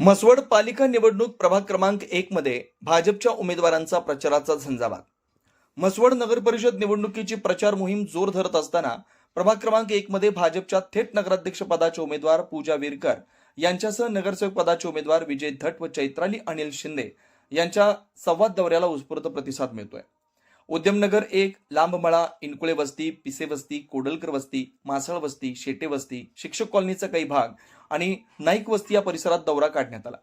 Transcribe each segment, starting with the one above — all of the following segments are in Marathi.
म्हसवड पालिका निवडणूक प्रभाग क्रमांक एक मध्ये भाजपच्या उमेदवारांचा प्रचाराचा झंझावात. म्हसवड नगर परिषद निवडणुकीची प्रचार मोहीम जोर धरत असताना प्रभाग क्रमांक एक मध्ये भाजपच्या थेट नगराध्यक्ष पदाचे उमेदवार पूजा विरकर यांच्यासह नगरसेवक पदाचे उमेदवार विजय धट व चैत्राली अनिल शिंदे यांच्या संवाद दौऱ्याला उत्स्फूर्त प्रतिसाद मिळतोय. उद्यमनगर एक लांबमळा इनकुळे वस्ती पिसे वस्ती कोडलकर वस्ती मासळ वस्ती शेटे वस्ती शिक्षक कॉलनीचा काही भाग आणि नाईक वस्ती या परिसरात दौरा काढण्यात आला.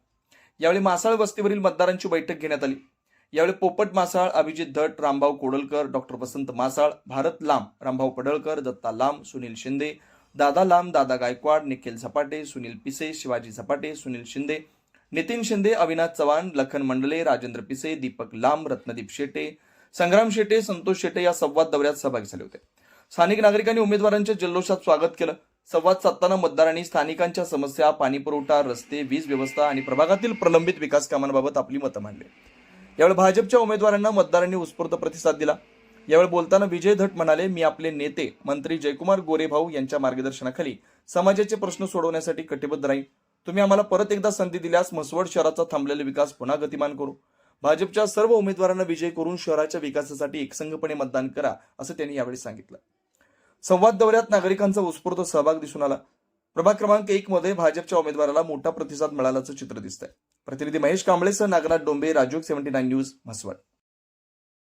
यावेळी मासाळ वस्तीवरील मतदारांची बैठक घेण्यात आली. यावेळी पोपट मासाळ अभिजित धट रामभाऊ कोडलकर डॉक्टर वसंत मासाळ भारत लांब रामभाऊ पडळकर दत्ता लांब सुनील शिंदे दादा लांब दादा गायकवाड निखिल झपाटे सुनील पिसे शिवाजी झपाटे सुनील शिंदे नितीन शिंदे अविनाश चव्हाण लखन मंडले राजेंद्र पिसे दीपक लांब रत्नदीप शेटे संग्राम शेटे संतोष शेटे या संवाद दौऱ्यात सहभागी झाले होते. स्थानिक नागरिकांनी उमेदवारांच्या जल्लोषात स्वागत केलं. संवाद साधताना मतदारांनी स्थानिकांच्या समस्या पाणीपुरवठा रस्ते वीज व्यवस्था आणि प्रभागातील प्रलंबित विकास कामांबाबत आपली मतं मांडली. यावेळी भाजपच्या उमेदवारांना मतदारांनी उत्स्फूर्त प्रतिसाद दिला. यावेळी बोलताना विजय धट म्हणाले मी आपले नेते मंत्री जयकुमार गोरेभाऊ यांच्या मार्गदर्शनाखाली समाजाचे प्रश्न सोडवण्यासाठी कटिबद्ध राहील तुम्ही आम्हाला परत एकदा संधी दिल्यास म्हसवड शहराचा थांबलेला विकास पुन्हा गतिमान करू. भाजपच्या सर्व उमेदवारांना विजय करून शहराच्या विकासासाठी एकसंघपणे मतदान करा असं त्यांनी यावेळी सांगितलं. संवाद दौऱ्यात नागरिकांचा उत्स्फूर्त सहभाग दिसून आला. प्रभाग क्रमांक एक मध्ये भाजपच्या उमेदवाराला मोठा प्रतिसाद मिळाल्याचं चित्र दिसतंय. प्रतिनिधी Mahesh कांबळेसह Nagnath Dombe Raju seventy nine news Mhaswad.